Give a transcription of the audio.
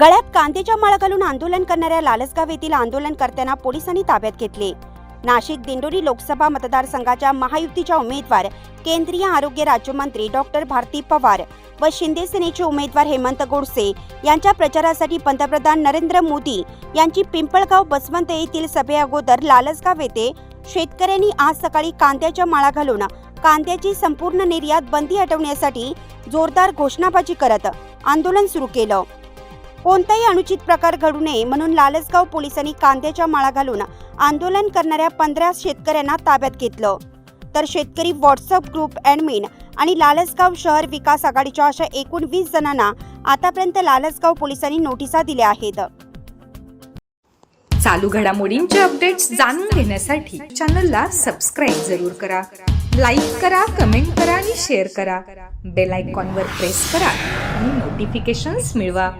गळ्यात कांद्याच्या माळा घालून आंदोलन करणाऱ्या लालसगाव येथील आंदोलनकर्त्यांना पोलिसांनी ताब्यात घेतले. नाशिक दिंडोरी लोकसभा मतदारसंघाच्या महायुतीच्या उमेदवार केंद्रीय आरोग्य राज्यमंत्री डॉक्टर भारती पवार व शिंदे सेनेचे उमेदवार हेमंत गोडसे यांच्या प्रचारासाठी पंतप्रधान नरेंद्र मोदी यांची पिंपळगाव बसवंत येथील सभेअगोदर लालसगाव येथे शेतकऱ्यांनी आज सकाळी कांद्याच्या माळा घालून कांद्याची संपूर्ण निर्यात बंदी हटवण्यासाठी जोरदार घोषणाबाजी करत आंदोलन सुरू केलं. कोणताही अनुचित प्रकार घडू नये म्हणून लालसगाव पोलिसांनी कांद्याच्या माळा घालून आंदोलन करणाऱ्या पंधरा शेतकऱ्यांना ताब्यात घेतलं. तर शेतकरी व्हॉट्सअप ग्रुप ॲडमिन आणि लालसगाव शहर विकास आघाडीच्या अशा एकूण वीस जणांना आतापर्यंत लालसगाव पोलिसांनी नोटिसा दिल्या आहेत. चालू घडामोडींचे अपडेट्स जाणून घेण्यासाठी चॅनलला सबस्क्राईब जरूर करा. लाईक करा कमेंट करा आणि शेअर करा. बेल आयकॉनवर प्रेस करा आणि नोटिफिकेशन्स मिळवा.